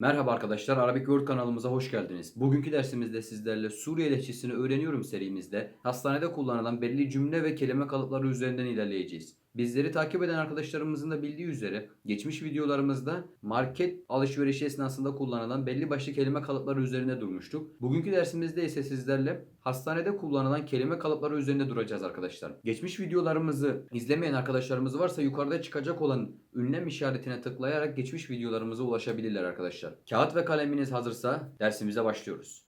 Merhaba arkadaşlar, Arabic World kanalımıza hoş geldiniz. Bugünkü dersimizde sizlerle Suriye lehçesini öğreniyorum serimizde hastanede kullanılan belli cümle ve kelime kalıpları üzerinden ilerleyeceğiz. Bizleri takip eden arkadaşlarımızın da bildiği üzere geçmiş videolarımızda market alışverişi esnasında kullanılan belli başlı kelime kalıpları üzerine durmuştuk. Bugünkü dersimizde ise sizlerle hastanede kullanılan kelime kalıpları üzerinde duracağız arkadaşlar. Geçmiş videolarımızı izlemeyen arkadaşlarımız varsa yukarıda çıkacak olan ünlem işaretine tıklayarak geçmiş videolarımıza ulaşabilirler arkadaşlar. Kağıt ve kaleminiz hazırsa dersimize başlıyoruz.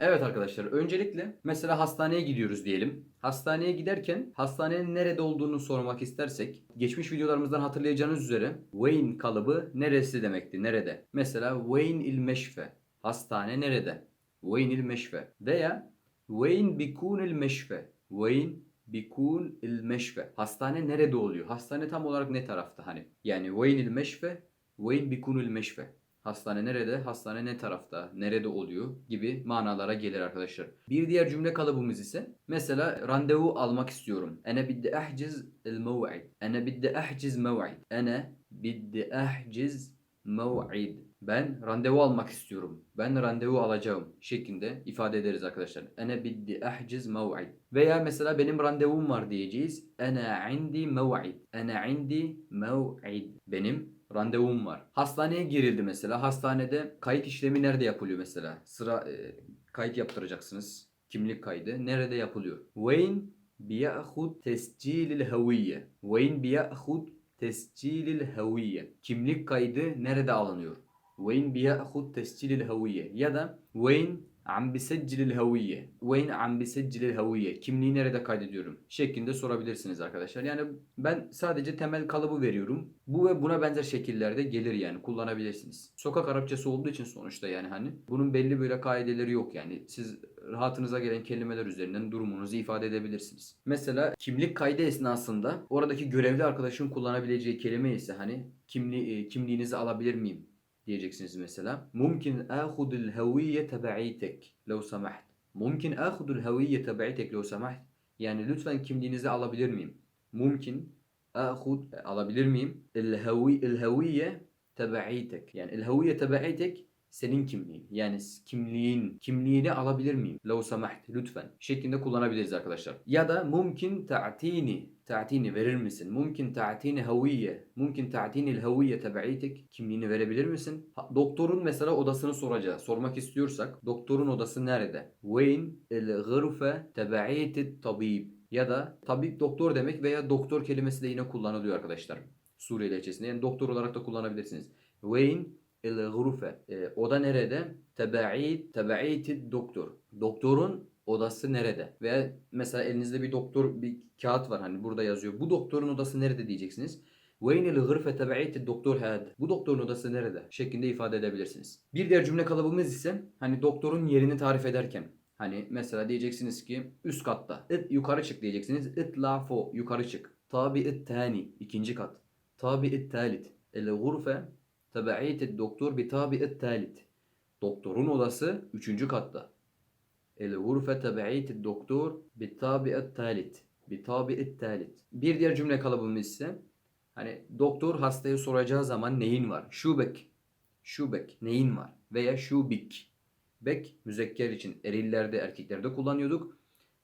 Evet arkadaşlar öncelikle mesela hastaneye gidiyoruz diyelim. Hastaneye giderken hastanenin nerede olduğunu sormak istersek geçmiş videolarımızdan hatırlayacağınız üzere Wayne kalıbı neresi demekti nerede. Mesela Wayne il meşfe hastane nerede? Wayne il meşfe veya Wayne bikun il meşfe Wayne bikun il meşfe hastane nerede oluyor? Hastane tam olarak ne tarafta hani? Yani Wayne il meşfe Wayne bikun il meşfe Hastane nerede? Hastane ne tarafta? Nerede oluyor? Gibi manalara gelir arkadaşlar. Bir diğer cümle kalıbımız ise mesela randevu almak istiyorum. Ene biddi ahciz el mev'id. Ene biddi ahciz mev'id. Ene biddi ahciz mev'id. Ben randevu almak istiyorum. Ben randevu alacağım şeklinde ifade ederiz arkadaşlar. Ene biddi ahciz mev'id. Veya mesela benim randevum var diyeceğiz. Ene indi mev'id. Ene indi mev'id. Benim randevum var. Hastaneye girildi mesela. Hastanede kayıt işlemi nerede yapılıyor mesela? Sıra e, kayıt yaptıracaksınız. Kimlik kaydı nerede yapılıyor? Wayne biyahud tescilil haviye. Wayne biyahud tescilil haviye. Kimlik kaydı nerede alınıyor? Wayne biyahud tescilil haviye. Ya da Wayne am biseccilil haviye. Wayne am biseccilil haviye. Kimliği nerede kaydediyorum? Şeklinde sorabilirsiniz arkadaşlar. Yani ben sadece temel kalıbı veriyorum. Bu ve buna benzer şekillerde gelir yani kullanabilirsiniz. Sokak Arapçası olduğu için sonuçta yani hani bunun belli böyle kaideleri yok yani. Siz rahatınıza gelen kelimeler üzerinden durumunuzu ifade edebilirsiniz. Mesela kimlik kaydı esnasında oradaki görevli arkadaşın kullanabileceği kelime ise hani kimli, kimliğinizi alabilir miyim? Diyeceksiniz mesela. Mumkin ahudul haviye teba'itek lev samaht. Mumkin ahudul haviye teba'itek lev samaht. Yani lütfen kimliğinizi alabilir miyim? Mumkin ahud alabilir miyim? El haviye teba'itek. Yani el haviye teba'itek senin kimliğin. Yani kimliğin, kimliğini alabilir miyim? Lev samaht lütfen şeklinde kullanabiliriz arkadaşlar. Ya da mumkin ta'tini ta'tini verir misin? Mumkin ta'tini haviye. Mumkin ta'tini el haviye teba'itek. Kimliğini verebilir misin? Doktorun mesela odasını soracağız. Sormak istiyorsak doktorun odası nerede? Wayne el gırfe teba'itit tabib. Ya da tabip doktor demek veya doktor kelimesi de yine kullanılıyor arkadaşlar. Suriye lehçesinde. Yani doktor olarak da kullanabilirsiniz. Wayne el gurfe. E, oda nerede? Tebaid, tebaid doktor. Doktorun odası nerede? Veya mesela elinizde bir doktor bir kağıt var hani burada yazıyor. Bu doktorun odası nerede diyeceksiniz. El gırfe tebaid doktor had. Bu doktorun odası nerede? şeklinde ifade edebilirsiniz. Bir diğer cümle kalıbımız ise hani doktorun yerini tarif ederken Hani mesela diyeceksiniz ki üst katta. It yukarı çık diyeceksiniz. It la fo yukarı çık. Tabi it tani ikinci kat. Tabi it talit. El gurfe Tebaiyet doktor bi tabi'et talit. Doktorun odası üçüncü katta. El gurfe tebaiyet doktor bi tabi'et talit. Bi tabi'et talit. Bir diğer cümle kalıbımız ise hani doktor hastaya soracağı zaman neyin var? Şubek. Şubek neyin var? Veya şubik. Bek müzekker için erillerde erkeklerde kullanıyorduk.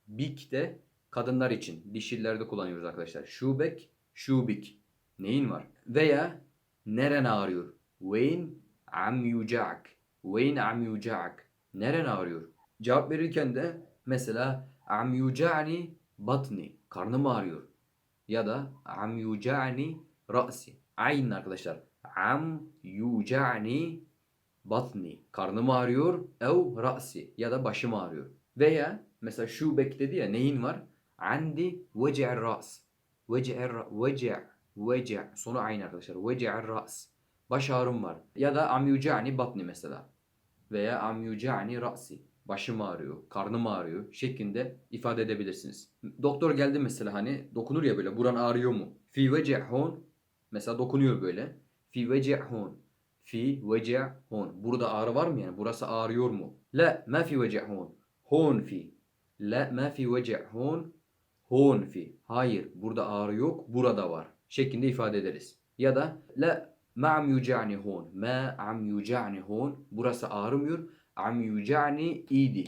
Bik de kadınlar için dişillerde kullanıyoruz arkadaşlar. Şubek, şubik. Neyin var? Veya neren ağrıyor? Wayne am yuca'ak. Wayne am yuca'ak. Neren ağrıyor? Cevap verirken de mesela am yuca'ni batni. Karnım ağrıyor. Ya da am yuca'ni ra'si. Aynı arkadaşlar. Am yuca'ni batni. Karnım ağrıyor. Ev ra'si. Ya da başım ağrıyor. Veya mesela şu bekledi ya neyin var? Andi vece'er ra's. Vece'er vece' vece' sonu aynı arkadaşlar. Vece'er ra's. Baş ağrım var. Ya da amyucani batni mesela. Veya amyucani ra'si. Başım ağrıyor, karnım ağrıyor şeklinde ifade edebilirsiniz. Doktor geldi mesela hani dokunur ya böyle buran ağrıyor mu? Fi vecehun mesela dokunuyor böyle. Fi vecehun. Fi vecehun. Burada ağrı var mı yani? Burası ağrıyor mu? La ma fi vecehun. Hun fi. La ma fi vece' hon hon fi. Hayır burada ağrı yok burada var şeklinde ifade ederiz. Ya da la ma am yuca'ni hon. Ma am yuca'ni hon. Burası ağrımıyor. Am yuca'ni idi.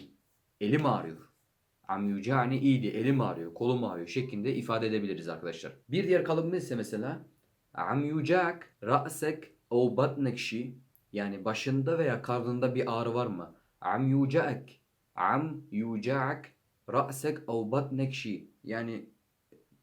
Elim ağrıyor. Am yuca'ni idi. Elim ağrıyor. Kolum ağrıyor şeklinde ifade edebiliriz arkadaşlar. Bir diğer kalıbımız ise mesela am yuca'k ra'sek o batnek şi. Yani başında veya karnında bir ağrı var mı? Am yuca'k. Am yuca'k ra'sek o batnek şi. Yani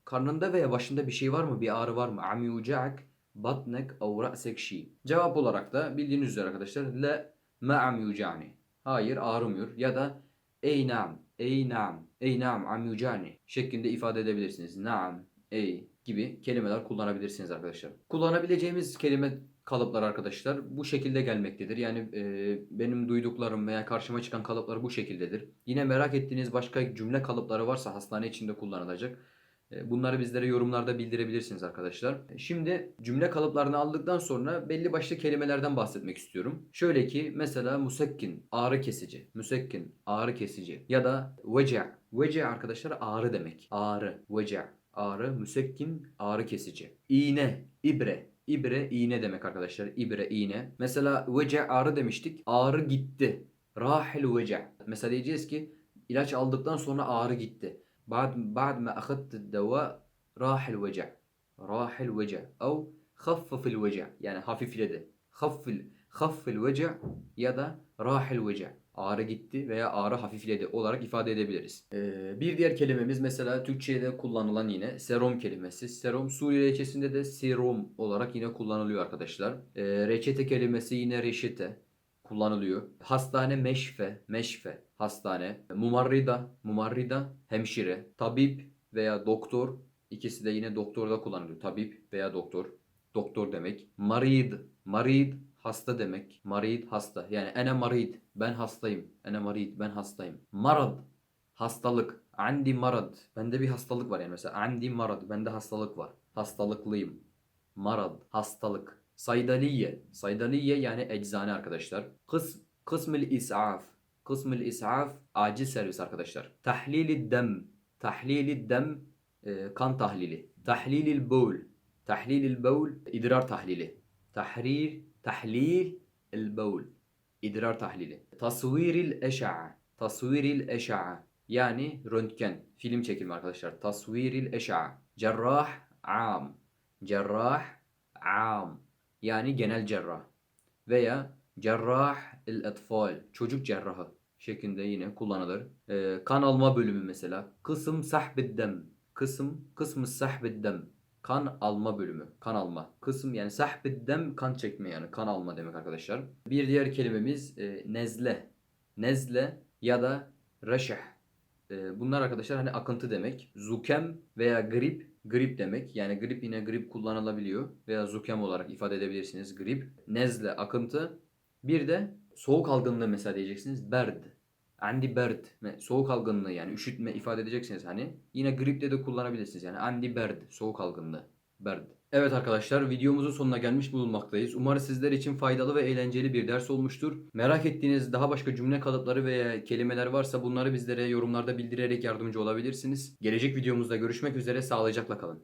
karnında veya başında bir şey var mı? Bir ağrı var mı? Am yuca'k batnek o ra'sek şi. Cevap olarak da bildiğiniz üzere arkadaşlar la ma am yuca'ni. Hayır ağrımıyor. Ya da ey naam, ey naam, ey naam am yuca'ni şeklinde ifade edebilirsiniz. Naam, ey gibi kelimeler kullanabilirsiniz arkadaşlar. Kullanabileceğimiz kelime kalıplar arkadaşlar bu şekilde gelmektedir. Yani e, benim duyduklarım veya karşıma çıkan kalıplar bu şekildedir. Yine merak ettiğiniz başka cümle kalıpları varsa hastane içinde kullanılacak. E, Bunları bizlere yorumlarda bildirebilirsiniz arkadaşlar. E, Şimdi cümle kalıplarını aldıktan sonra belli başlı kelimelerden bahsetmek istiyorum. Şöyle ki mesela musekkin ağrı kesici. Musekkin ağrı kesici. Ya da vece. Vece arkadaşlar ağrı demek. Ağrı. Vece. Ağrı. Müsekkin ağrı kesici. İğne. ibre. İbre iğne demek arkadaşlar. İbre iğne. Mesela vece ağrı demiştik. Ağrı gitti. Rahil vece. Mesela diyeceğiz ki ilaç aldıktan sonra ağrı gitti. بعد بعد ما أخذت الدواء راح الوجع راح الوجع أو خفف الوجع yani hafifledi. خفف خف الوجع ya da راح الوجع ağrı gitti veya ağrı hafifledi olarak ifade edebiliriz. Ee, bir diğer kelimemiz mesela Türkçe'de kullanılan yine serum kelimesi. Serum Suriye reçetesinde de serum olarak yine kullanılıyor arkadaşlar. Ee, reçete kelimesi yine reçete kullanılıyor. Hastane meşfe, meşfe, hastane. Mumarrida, mumarrida, hemşire. Tabip veya doktor. İkisi de yine doktorda kullanılıyor. Tabip veya doktor. Doktor demek. Marid, marid hasta demek. Marid hasta. Yani ene marid ben hastayım. Ene marid ben hastayım. Marad hastalık. Andi marad. Bende bir hastalık var yani mesela. Andi marad. Bende hastalık var. Hastalıklıyım. Marad. Hastalık. Saydaliye. Saydaliye yani eczane arkadaşlar. Kıs, kısmül is'af. قسم الإسعاف عاجل سيرفيس arkadaşlar. تحليل الدم تحليل الدم آه، كان تحليله. تحليل البول تحليل البول إدرار تحليله. تحرير تحليل البول إدرار تحليلي تصوير الأشعة تصوير الأشعة يعني رونتجن فيلم تشيكل arkadaşlar تصوير الأشعة جراح عام جراح عام يعني جنال جراح. veya جراح الأطفال çocuk جراحه؟ Şeklinde yine kullanılır. Ee, kan alma bölümü mesela. Kısım sahbeddem. Kısım, kısmı sahbeddem. Kan alma bölümü. Kan alma. Kısım yani sahbeddem kan çekme yani. Kan alma demek arkadaşlar. Bir diğer kelimemiz e, nezle. Nezle ya da reşeh. E, bunlar arkadaşlar hani akıntı demek. Zukem veya grip. Grip demek. Yani grip yine grip kullanılabiliyor. Veya zukem olarak ifade edebilirsiniz. Grip. Nezle akıntı. Bir de soğuk algınlığı mesela diyeceksiniz. Berd. Andi berd. Soğuk algınlığı yani üşütme ifade edeceksiniz hani. Yine gripte de kullanabilirsiniz. Yani andi berd. Soğuk algınlığı. Berd. Evet arkadaşlar videomuzun sonuna gelmiş bulunmaktayız. Umarım sizler için faydalı ve eğlenceli bir ders olmuştur. Merak ettiğiniz daha başka cümle kalıpları veya kelimeler varsa bunları bizlere yorumlarda bildirerek yardımcı olabilirsiniz. Gelecek videomuzda görüşmek üzere sağlıcakla kalın.